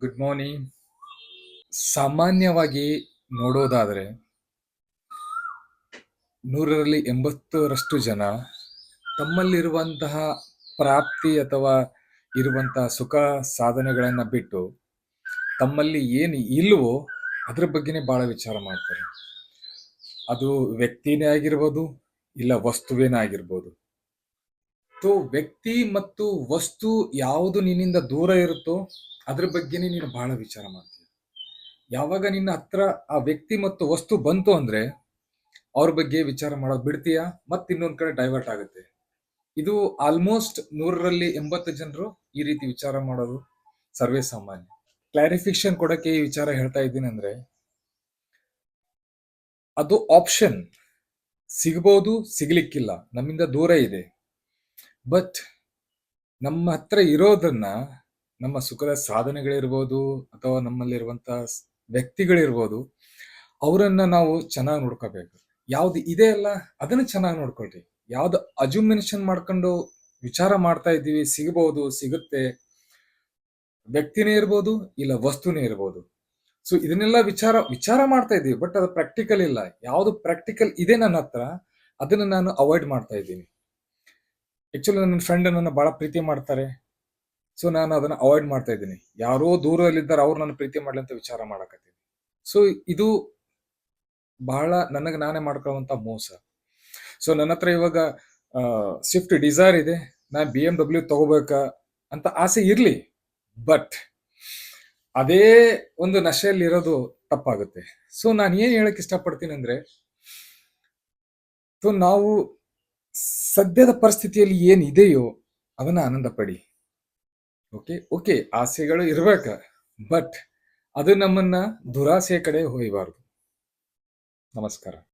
Good morning ಸಾಮಾನ್ಯವಾಗಿ ನೋಡೋದಾದರೆ, ನೂರರಲ್ಲಿ ಎಂಬತ್ತರಷ್ಟು ಜನ ತಮ್ಮಲ್ಲಿರುವಂತಹ ಪ್ರಾಪ್ತಿ ಅಥವಾ ಇರುವಂತಹ ಸುಖ ಸಾಧನೆಗಳನ್ನು ಬಿಟ್ಟು ತಮ್ಮಲ್ಲಿ ಏನು ಇಲ್ಲವೋ ಅದ್ರ ಬಗ್ಗೆನೇ ಭಾಳ ವಿಚಾರ ಮಾಡ್ತಾರೆ. ಅದು ವ್ಯಕ್ತಿನೇ ಆಗಿರ್ಬೋದು, ಇಲ್ಲ ವಸ್ತುವೇನೇ ಆಗಿರ್ಬೋದು ಸೊ ವ್ಯಕ್ತಿ ಮತ್ತು ವಸ್ತು ಯಾವುದು ನಿನ್ನಿಂದ ದೂರ ಇರುತ್ತೋ ಅದ್ರ ಬಗ್ಗೆನೇ ನೀನು ಬಹಳ ವಿಚಾರ ಮಾಡ್ತೀಯ. ಯಾವಾಗ ನಿನ್ನ ಹತ್ರ ಆ ವ್ಯಕ್ತಿ ಮತ್ತು ವಸ್ತು ಬಂತು ಅಂದ್ರೆ ಅವ್ರ ಬಗ್ಗೆ ವಿಚಾರ ಮಾಡೋದು ಬಿಡ್ತೀಯ, ಮತ್ತೆ ಇನ್ನೊಂದ್ ಕಡೆ ಡೈವರ್ಟ್ ಆಗುತ್ತೆ. ಇದು ಆಲ್ಮೋಸ್ಟ್ ನೂರರಲ್ಲಿ ಎಂಬತ್ತು ಜನರು ಈ ರೀತಿ ವಿಚಾರ ಮಾಡೋದು ಸರ್ವೇ ಸಾಮಾನ್ಯ. ಕ್ಲಾರಿಫಿಕೇಶನ್ ಕೊಡಕ್ಕೆ ಈ ವಿಚಾರ ಹೇಳ್ತಾ ಇದ್ದೀನಿ ಅಂದ್ರೆ, ಅದು ಆಪ್ಷನ್ ಸಿಗಬಹುದು ಸಿಗ್ಲಿಕ್ಕಿಲ್ಲ, ನಮ್ಮಿಂದ ದೂರ ಇದೆ. ಬಟ್ ನಮ್ಮ ಹತ್ರ ಇರೋದನ್ನ ನಮ್ಮ ಸುಖದ ಸಾಧನೆಗಳಿರ್ಬೋದು ಅಥವಾ ನಮ್ಮಲ್ಲಿರುವಂತ ವ್ಯಕ್ತಿಗಳಿರ್ಬೋದು, ಅವರನ್ನ ನಾವು ಚೆನ್ನಾಗಿ ನೋಡ್ಕೋಬೇಕು. ಯಾವ್ದು ಇದೆ ಅಲ್ಲ, ಅದನ್ನ ಚೆನ್ನಾಗಿ ನೋಡ್ಕೊಳ್ರಿ. ಯಾವ್ದು ಅಜುಮಿನೇಷನ್ ಮಾಡ್ಕೊಂಡು ವಿಚಾರ ಮಾಡ್ತಾ ಇದ್ದೀವಿ ಸಿಗಬಹುದು ಸಿಗುತ್ತೆ, ವ್ಯಕ್ತಿನೇ ಇರ್ಬೋದು, ಇಲ್ಲ ವಸ್ತುನೇ ಇರ್ಬೋದು. ಸೊ ಇದನ್ನೆಲ್ಲ ವಿಚಾರ ವಿಚಾರ ಮಾಡ್ತಾ ಇದ್ದೀವಿ ಬಟ್ ಅದು ಪ್ರಾಕ್ಟಿಕಲ್ ಇಲ್ಲ. ಯಾವುದು ಪ್ರಾಕ್ಟಿಕಲ್ ಇದೆ ನನ್ನ ಹತ್ರ, ಅದನ್ನ ನಾನು ಅವಾಯ್ಡ್ ಮಾಡ್ತಾ ಇದ್ದೀನಿ. ಆಕ್ಚುಲಿ ನನ್ನ ಫ್ರೆಂಡ್ ನನ್ನ ಬಹಳ ಪ್ರೀತಿ ಮಾಡ್ತಾರೆ. ಸೊ ನಾನು ಅದನ್ನ ಅವಾಯ್ಡ್ ಮಾಡ್ತಾ ಇದ್ದೀನಿ. ಯಾರೋ ದೂರದಲ್ಲಿದ್ದಾರೆ, ಅವ್ರು ನನ್ನ ಪ್ರೀತಿ ಮಾಡ್ಲಿ ಅಂತ ವಿಚಾರ ಮಾಡಕತ್ತೀನಿ. ಸೊ ಇದು ಬಹಳ ನನಗೆ ನಾನೇ ಮಾಡ್ಕೊಳ್ಳುವಂತ ಮೋಸ. ಸೊ ನನ್ನ ಹತ್ರ ಇವಾಗ ಸ್ವಿಫ್ಟ್ ಡಿಸೈರ್ ಇದೆ. ನಾನು ಬಿ ಎಂ ಡಬ್ಲ್ಯೂ ತಗೋಬೇಕ ಅಂತ ಆಸೆ ಇರ್ಲಿ. ಬಟ್ ಅದೇ ಒಂದು ನಶೆಯಲ್ಲಿ ಇರೋದು ತಪ್ಪಾಗುತ್ತೆ. ಸೊ ನಾನು ಏನ್ ಹೇಳಕ್ ಇಷ್ಟಪಡ್ತೀನಿ ಅಂದ್ರೆ ಸೊ ನಾವು ಸದ್ಯದ ಪರಿಸ್ಥಿತಿಯಲ್ಲಿ ಏನಿದೆಯೋ ಅದನ್ನ ಆನಂದ ಪಡಿ ಓಕೆ ಓಕೆ ಆಸೆಗಳು ಇರಬೇಕ. ಬಟ್ ಅದು ನಮ್ಮನ್ನ ದುರಾಸೆ ಕಡೆ ಹೊಯ್ಬಾರ್ದು ನಮಸ್ಕಾರ.